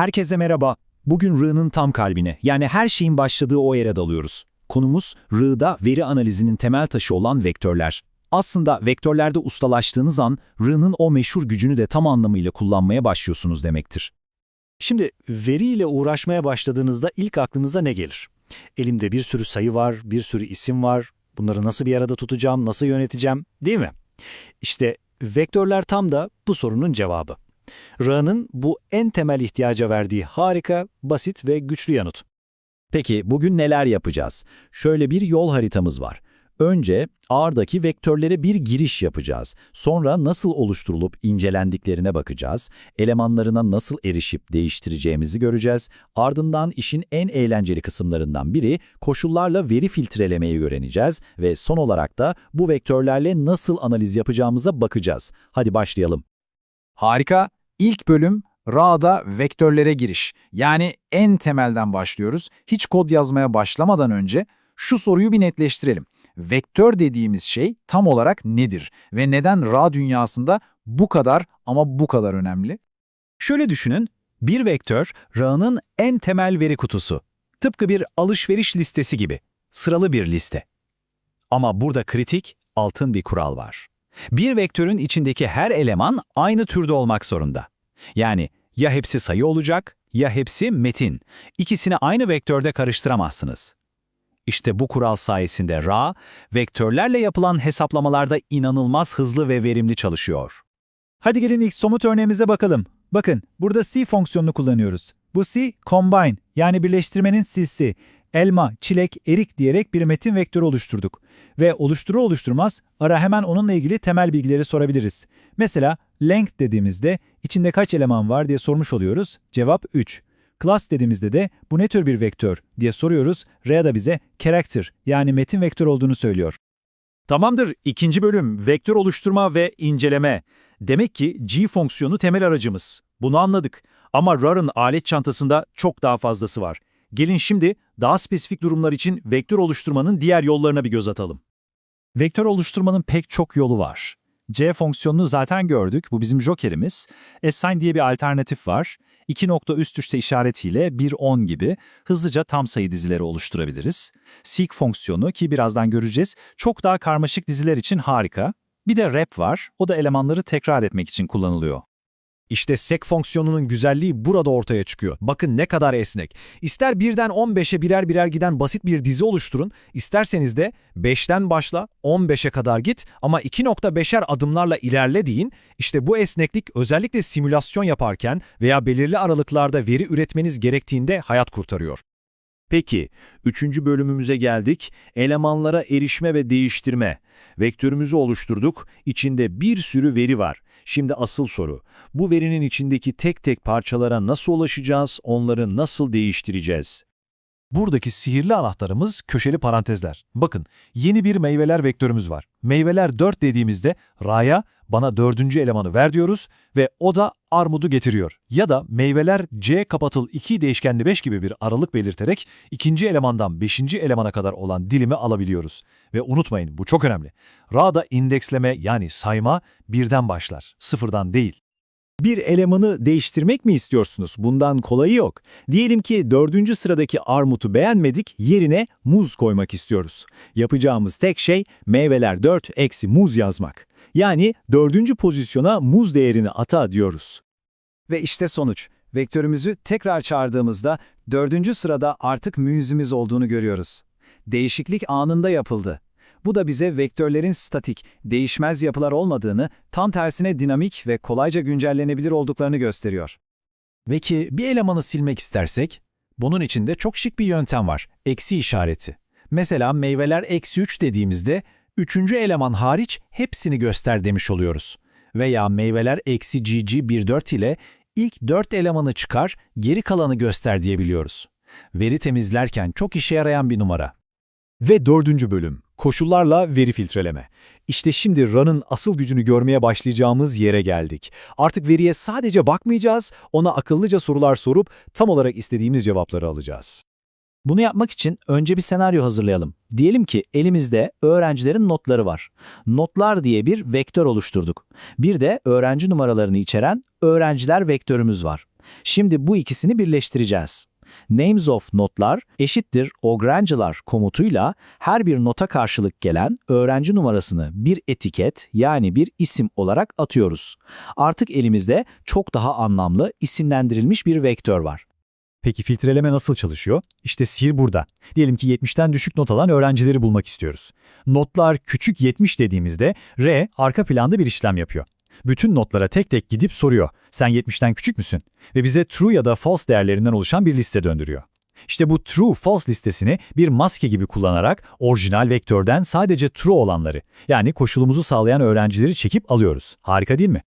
Herkese merhaba. Bugün R'nın tam kalbine, yani her şeyin başladığı o yere dalıyoruz. Konumuz R'da veri analizinin temel taşı olan vektörler. Aslında vektörlerde ustalaştığınız an R'nın o meşhur gücünü de tam anlamıyla kullanmaya başlıyorsunuz demektir. Şimdi veriyle uğraşmaya başladığınızda ilk aklınıza ne gelir? Elimde bir sürü sayı var, bir sürü isim var. Bunları nasıl bir arada tutacağım, nasıl yöneteceğim, değil mi? İşte vektörler tam da bu sorunun cevabı. R'nın bu en temel ihtiyaca verdiği harika, basit ve güçlü yanıt. Peki bugün neler yapacağız? Şöyle bir yol haritamız var. Önce R'daki vektörlere bir giriş yapacağız. Sonra nasıl oluşturulup incelendiklerine bakacağız. Elemanlarına nasıl erişip değiştireceğimizi göreceğiz. Ardından işin en eğlenceli kısımlarından biri koşullarla veri filtrelemeyi öğreneceğiz. Ve son olarak da bu vektörlerle nasıl analiz yapacağımıza bakacağız. Hadi başlayalım. Harika. İlk bölüm RA'da vektörlere giriş. Yani en temelden başlıyoruz. Hiç kod yazmaya başlamadan önce şu soruyu bir netleştirelim. Vektör dediğimiz şey tam olarak nedir ve neden RA dünyasında bu kadar ama bu kadar önemli? Şöyle düşünün, bir vektör R'nın en temel veri kutusu. Tıpkı bir alışveriş listesi gibi. Sıralı bir liste. Ama burada kritik, altın bir kural var. Bir vektörün içindeki her eleman aynı türde olmak zorunda. Yani ya hepsi sayı olacak ya hepsi metin. İkisini aynı vektörde karıştıramazsınız. İşte bu kural sayesinde RA, vektörlerle yapılan hesaplamalarda inanılmaz hızlı ve verimli çalışıyor. Hadi gelin ilk somut örneğimize bakalım. Bakın, burada C fonksiyonunu kullanıyoruz. Bu C, combine yani birleştirmenin C'si. Elma, çilek, erik diyerek bir metin vektörü oluşturduk. Ve oluşturur oluşturmaz ara hemen onunla ilgili temel bilgileri sorabiliriz. Mesela length dediğimizde içinde kaç eleman var diye sormuş oluyoruz. Cevap 3. Class dediğimizde de bu ne tür bir vektör diye soruyoruz. Rea da bize character yani metin vektör olduğunu söylüyor. Tamamdır, ikinci bölüm vektör oluşturma ve inceleme. Demek ki G fonksiyonu temel aracımız. Bunu anladık. Ama RAR'ın alet çantasında çok daha fazlası var. Gelin şimdi daha spesifik durumlar için vektör oluşturmanın diğer yollarına bir göz atalım. Vektör oluşturmanın pek çok yolu var. C fonksiyonunu zaten gördük. Bu bizim jokerimiz. Assign diye bir alternatif var. İki nokta üst üste işaretiyle 1, 10 gibi hızlıca tam sayı dizileri oluşturabiliriz. Seek fonksiyonu ki birazdan göreceğiz çok daha karmaşık diziler için harika. Bir de rep var. O da elemanları tekrar etmek için kullanılıyor. İşte sek fonksiyonunun güzelliği burada ortaya çıkıyor. Bakın ne kadar esnek. İster birden 15'e birer birer giden basit bir dizi oluşturun, isterseniz de 5'ten başla 15'e kadar git ama 2.5'er adımlarla ilerle deyin. İşte bu esneklik özellikle simülasyon yaparken veya belirli aralıklarda veri üretmeniz gerektiğinde hayat kurtarıyor. Peki, üçüncü bölümümüze geldik. Elemanlara erişme ve değiştirme. Vektörümüzü oluşturduk. İçinde bir sürü veri var. Şimdi asıl soru. Bu verinin içindeki tek tek parçalara nasıl ulaşacağız, onları nasıl değiştireceğiz? Buradaki sihirli anahtarımız köşeli parantezler. Bakın yeni bir meyveler vektörümüz var. Meyveler 4 dediğimizde Ra'ya bana dördüncü elemanı ver diyoruz ve o da armudu getiriyor. Ya da meyveler C kapatıl 2 değişkenli 5 gibi bir aralık belirterek ikinci elemandan beşinci elemana kadar olan dilimi alabiliyoruz. Ve unutmayın bu çok önemli. Ra'da indeksleme yani sayma birden başlar, sıfırdan değil. Bir elemanı değiştirmek mi istiyorsunuz? Bundan kolayı yok. Diyelim ki dördüncü sıradaki armutu beğenmedik, yerine muz koymak istiyoruz. Yapacağımız tek şey meyveler 4 eksi muz yazmak. Yani dördüncü pozisyona muz değerini ata diyoruz. Ve işte sonuç. Vektörümüzü tekrar çağırdığımızda dördüncü sırada artık müizimiz olduğunu görüyoruz. Değişiklik anında yapıldı. Bu da bize vektörlerin statik, değişmez yapılar olmadığını, tam tersine dinamik ve kolayca güncellenebilir olduklarını gösteriyor. Peki bir elemanı silmek istersek? Bunun için de çok şık bir yöntem var. Eksi işareti. Mesela meyveler eksi 3 dediğimizde üçüncü eleman hariç hepsini göster demiş oluyoruz. Veya meyveler eksi gg 14 ile ilk 4 elemanı çıkar, geri kalanı göster diyebiliyoruz. Veri temizlerken çok işe yarayan bir numara. Ve dördüncü bölüm, koşullarla veri filtreleme. İşte şimdi RAN'ın asıl gücünü görmeye başlayacağımız yere geldik. Artık veriye sadece bakmayacağız, ona akıllıca sorular sorup tam olarak istediğimiz cevapları alacağız. Bunu yapmak için önce bir senaryo hazırlayalım. Diyelim ki elimizde öğrencilerin notları var. Notlar diye bir vektör oluşturduk. Bir de öğrenci numaralarını içeren öğrenciler vektörümüz var. Şimdi bu ikisini birleştireceğiz. Names of notlar eşittir Ogrange'lar komutuyla her bir nota karşılık gelen öğrenci numarasını bir etiket yani bir isim olarak atıyoruz. Artık elimizde çok daha anlamlı isimlendirilmiş bir vektör var. Peki filtreleme nasıl çalışıyor? İşte sihir burada. Diyelim ki 70'ten düşük not alan öğrencileri bulmak istiyoruz. Notlar küçük 70 dediğimizde R arka planda bir işlem yapıyor. Bütün notlara tek tek gidip soruyor. Sen 70'ten küçük müsün? Ve bize true ya da false değerlerinden oluşan bir liste döndürüyor. İşte bu true false listesini bir maske gibi kullanarak orijinal vektörden sadece true olanları yani koşulumuzu sağlayan öğrencileri çekip alıyoruz. Harika değil mi?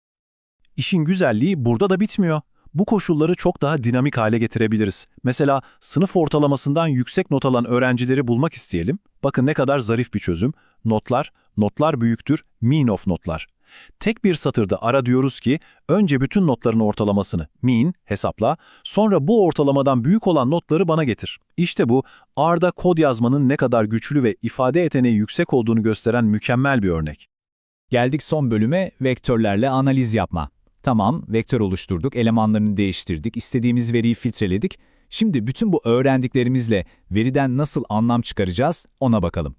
İşin güzelliği burada da bitmiyor. Bu koşulları çok daha dinamik hale getirebiliriz. Mesela sınıf ortalamasından yüksek not alan öğrencileri bulmak isteyelim. Bakın ne kadar zarif bir çözüm. Notlar, notlar büyüktür, mean of notlar. Tek bir satırda ara diyoruz ki, önce bütün notların ortalamasını, mean, hesapla, sonra bu ortalamadan büyük olan notları bana getir. İşte bu, R'da kod yazmanın ne kadar güçlü ve ifade yeteneği yüksek olduğunu gösteren mükemmel bir örnek. Geldik son bölüme vektörlerle analiz yapma. Tamam, vektör oluşturduk, elemanlarını değiştirdik, istediğimiz veriyi filtreledik. Şimdi bütün bu öğrendiklerimizle veriden nasıl anlam çıkaracağız ona bakalım.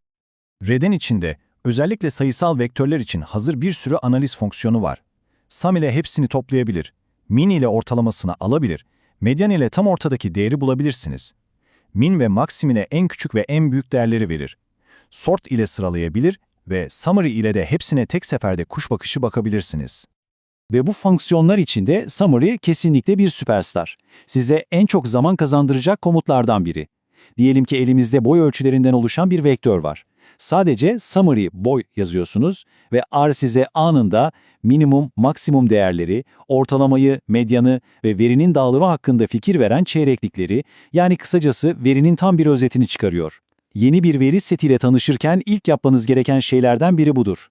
Red'in içinde özellikle sayısal vektörler için hazır bir sürü analiz fonksiyonu var. Sum ile hepsini toplayabilir, min ile ortalamasını alabilir, medyan ile tam ortadaki değeri bulabilirsiniz. Min ve maksimine en küçük ve en büyük değerleri verir. Sort ile sıralayabilir ve summary ile de hepsine tek seferde kuş bakışı bakabilirsiniz. Ve bu fonksiyonlar içinde summary kesinlikle bir süperstar. Size en çok zaman kazandıracak komutlardan biri. Diyelim ki elimizde boy ölçülerinden oluşan bir vektör var. Sadece summary boy yazıyorsunuz ve R size anında minimum, maksimum değerleri, ortalamayı, medyanı ve verinin dağılımı hakkında fikir veren çeyreklikleri, yani kısacası verinin tam bir özetini çıkarıyor. Yeni bir veri setiyle tanışırken ilk yapmanız gereken şeylerden biri budur.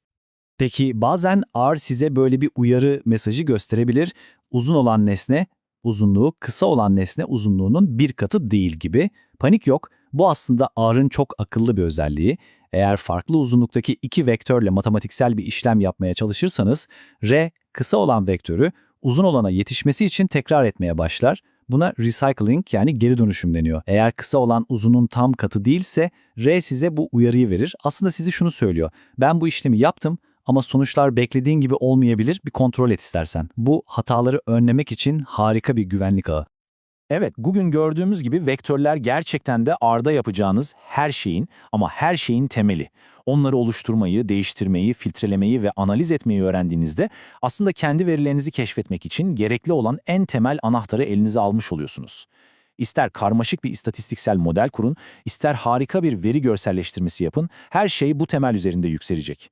Peki bazen R size böyle bir uyarı mesajı gösterebilir. Uzun olan nesne uzunluğu kısa olan nesne uzunluğunun bir katı değil gibi. Panik yok. Bu aslında R'ın çok akıllı bir özelliği. Eğer farklı uzunluktaki iki vektörle matematiksel bir işlem yapmaya çalışırsanız, R kısa olan vektörü uzun olana yetişmesi için tekrar etmeye başlar. Buna recycling yani geri dönüşüm deniyor. Eğer kısa olan uzunun tam katı değilse R size bu uyarıyı verir. Aslında size şunu söylüyor. Ben bu işlemi yaptım ama sonuçlar beklediğin gibi olmayabilir. Bir kontrol et istersen. Bu hataları önlemek için harika bir güvenlik ağı. Evet, bugün gördüğümüz gibi vektörler gerçekten de R'da yapacağınız her şeyin ama her şeyin temeli. Onları oluşturmayı, değiştirmeyi, filtrelemeyi ve analiz etmeyi öğrendiğinizde aslında kendi verilerinizi keşfetmek için gerekli olan en temel anahtarı elinize almış oluyorsunuz. İster karmaşık bir istatistiksel model kurun, ister harika bir veri görselleştirmesi yapın, her şey bu temel üzerinde yükselecek.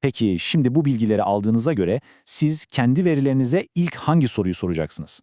Peki şimdi bu bilgileri aldığınıza göre siz kendi verilerinize ilk hangi soruyu soracaksınız?